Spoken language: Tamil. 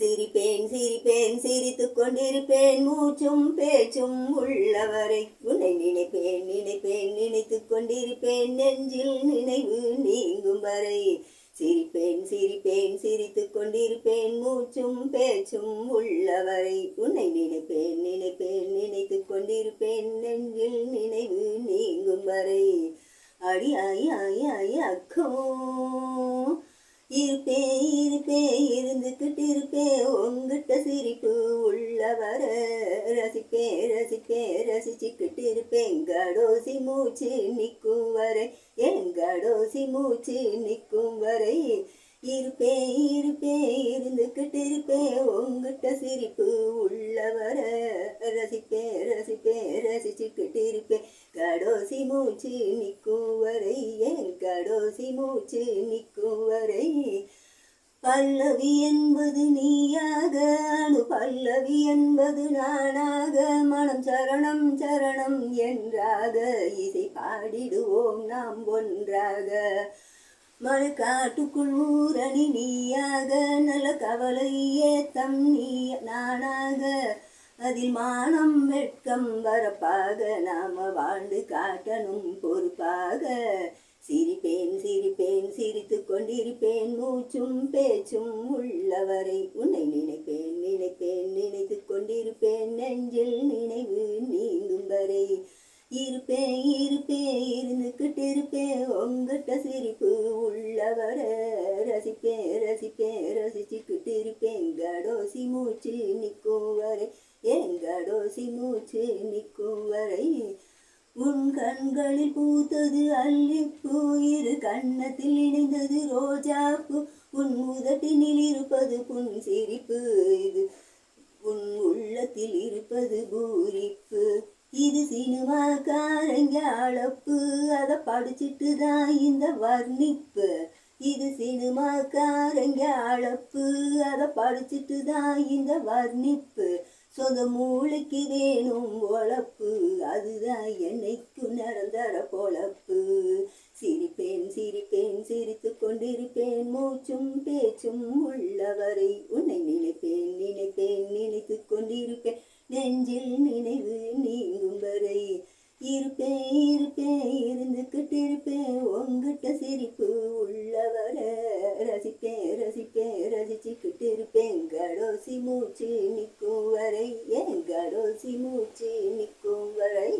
சிரிப்பேன் சிரிப்பேன் சிரித்து கொண்டிருப்பேன். மூச்சும் பேச்சும் உள்ளவரை உன்னை நினைப்பேன் நினைப்பேன் நினைத்து கொண்டிருப்பேன். நெஞ்சில் நினைவு நீங்கும் வரை சிரிப்பேன் சிரிப்பேன் சிரித்து கொண்டிருப்பேன். மூச்சும் பேச்சும் உள்ளவரை உன்னை நினைப்பேன் நினைப்பேன் நினைத்து கொண்டிருப்பேன். நெஞ்சில் நினைவு நீங்கும் வரை அடி ஆய் ஆய் ஆய் அக்கோ. இருப்பே இருப்பே இருந்துக்கிட்டு இருப்பே. உங்கிட்ட சிரிப்பு உள்ள வர ரசிப்பே ரசிப்பே ரசிச்சுக்கிட்டு இருப்பேன். கடோசி மூச்சு நிற்கும் வரை என் கடோசி மூச்சு நிற்கும் வரை இருப்பே இருப்பே இருந்துக்கிட்டு இருப்பே. உங்கிட்ட சிரிப்பு உள்ள வர ரசிப்பே ரசிப்பே ரசிச்சுக்கிட்டு இருப்பேன் கடோசி மூச்சு நிற்கும் வரை என் கடோசி மூச்சு நிற்கும் வரை பல்லவி என்பது நீயாக அணு பல்லவி என்பது நானாக. மனம் சரணம் சரணம் என்றாக இசை பாடிடுவோம் நாம் ஒன்றாக. மறுகாட்டுக்குள் ஊரணி நீயாக நல்ல கவலையே தம் நீ நானாக. அதில் மானம் வெட்கம் வரப்பாக நாம வாழ்ந்து காட்டணும் பொறுப்பாக. சிரிப்பேன் சிரிப்பேன் சிரித்து கொண்டிருப்பேன். மூச்சும் பேச்சும் உள்ளவரை உன்னை நினைப்பேன் நினைப்பேன் நினைத்து கொண்டிருப்பேன். நெஞ்சில் நினைவு நீங்கும் வரை இருப்பேன் இருப்பேன் இருந்துக்கிட்டு இருப்பேன் உங்ககிட்ட சிரிப்பு உள்ளவரை ரசிப்பேன் ரசிப்பேன் ரசிச்சுக்கிட்டு இருப்பேன். கடோசி மூச்சு நிற்கும் பசி மூச்சு நிற்கும் வரை உன் கண்களில் பூத்தது அல்லிப்பூ இரு கன்னத்தில் இணைந்தது ரோஜாப்பூ உன் முதட்டினில் இருப்பது புன் சிரிப்பு இது உன் உள்ளத்தில் இருப்பது பூரிப்பு. இது சினிமாக்காரங்க அழப்பு அதை படிச்சுட்டு தான் இந்த வர்ணிப்பு. இது சினிமாக்காரங்க அழப்பு அதை படிச்சுட்டு தான் இந்த வர்ணிப்பு. சொந்த மூளைக்கு வேணும் உழப்பு. அதுதான் என்னைக்கு நிரந்தர பொழப்பு. சிரிப்பேன் சிரிப்பேன் சிரித்து கொண்டிருப்பேன். மூச்சும் பேச்சும் உள்ளவரை உன்னை நினைப்பேன் நினைப்பேன் நினைத்து கொண்டிருப்பேன். நெஞ்சில் நினைவு நீங்கும் வரை இருப்பேன் இருப்பேன் இருந்துக்கிட்டு இருப்பேன் உங்கிட்ட சிரிப்பு கடோசி மூச்சு நிற்கும் வரை என் கடோசி மூச்சு நிற்கும் வரை